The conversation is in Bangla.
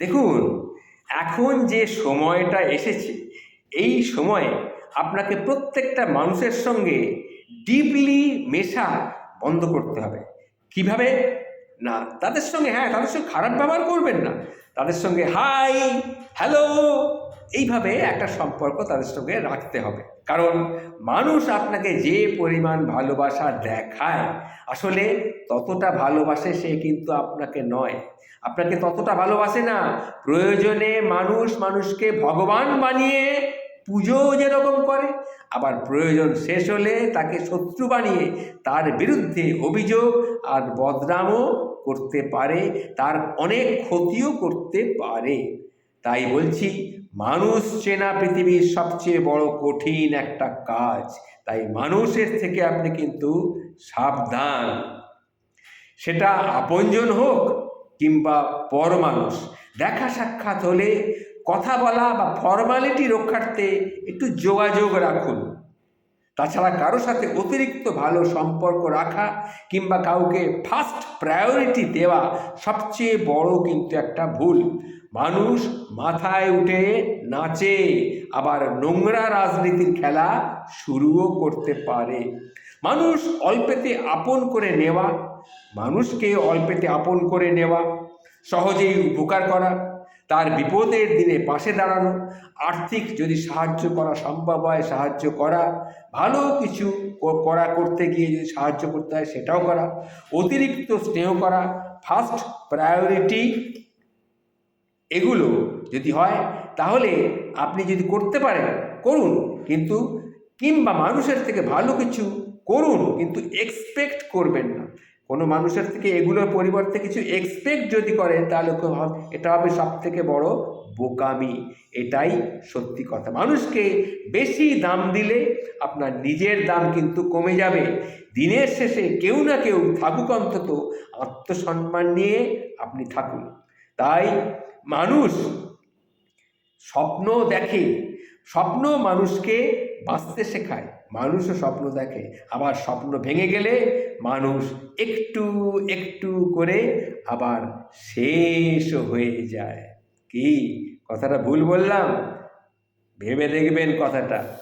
দেখুন, এখন যে সময়টা এসেছে, এই সময়ে আপনাকে প্রত্যেকটা মানুষের সঙ্গে ডিপলি মেশা বন্ধ করতে হবে। কীভাবে? না, তাদের সঙ্গে হ্যাঁ তাদের সঙ্গে খারাপ ব্যবহার করবেন না। তাদের সঙ্গে হাই হ্যালো এইভাবে একটা সম্পর্ক তাদের সঙ্গে রাখতে হবে। কারণ মানুষ আপনাকে যে পরিমাণ ভালোবাসা দেখায়, আসলে ততটা ভালোবাসে সে কিন্তু আপনাকে নয়। আপনাকে ততটা ভালোবাসে না, প্রয়োজনে মানুষ মানুষকে ভগবান বানিয়ে পুজো যেরকম করে, আবার প্রয়োজন শেষ হলে তাকে শত্রু বানিয়ে তার বিরুদ্ধে অভিযোগ আর বদনামও করতে পারে, তার অনেক ক্ষতিও করতে পারে। তাই বলছি, মানুষ চেনা পৃথিবীর সবচেয়ে বড় কঠিন একটা কাজ। তাই মানুষের থেকে আপনি কিন্তু সাবধান। সেটা আপনজন হোক কিংবা পর মানুষ দেখা সাক্ষাৎ হলে কথা বলা বা ফর্মালিটি রক্ষার্থে একটু যোগাযোগ রাখুন। তাছাড়া কারও সাথে অতিরিক্ত ভালো সম্পর্ক রাখা কিংবা কাউকে ফার্স্ট প্রায়োরিটি দেওয়া সবচেয়ে বড় কিন্তু একটা ভুল। মানুষ মাথায় উঠে নাচে, আবার নোংরা রাজনীতির খেলা শুরুও করতে পারে। মানুষ অল্পেতে আপন করে নেওয়া, মানুষকে অল্পেতে আপন করে নেওয়া, সহজেই উপকার করা, তার বিপদের দিনে পাশে দাঁড়ানো, আর্থিক যদি সাহায্য করা সম্ভব হয়, সাহায্য করা, ভালো কিছু করা করতে গিয়ে যদি সাহায্য করতে হয়, সেটাও করা, অতিরিক্ত স্নেহ করা ফার্স্ট প্রায়োরিটি এগুলো যদি হয়, তাহলে আপনি যদি করতে পারেন, করুন। কিন্তু কিংবা মানুষের থেকে ভালো কিছু করুন, কিন্তু এক্সপেক্ট করবেন না। কোনো মানুষের থেকে এগুলোর পরিবর্তে কিছু এক্সপেক্ট যদি করেন তাহলে এটা হবে সব থেকে বড় বোকামি। এটাই সত্যি কথা। মানুষকে বেশি দাম দিলে আপনার নিজের দাম কিন্তু কমে যাবে। দিনের শেষে কেউ না কেউ থাকুক অন্তত। আত্মসম্মান নিয়ে আপনি থাকুন। তাই মানুষ স্বপ্ন দেখে, স্বপ্ন মানুষকে বাঁচতে শেখায়। মানুষও স্বপ্ন দেখে। আবার স্বপ্ন ভেঙে গেলে মানুষ একটু একটু করে আবার শেষ হয়ে যায়। কি? কথাটা ভুল বললাম? ভেবে দেখবেন কথাটা।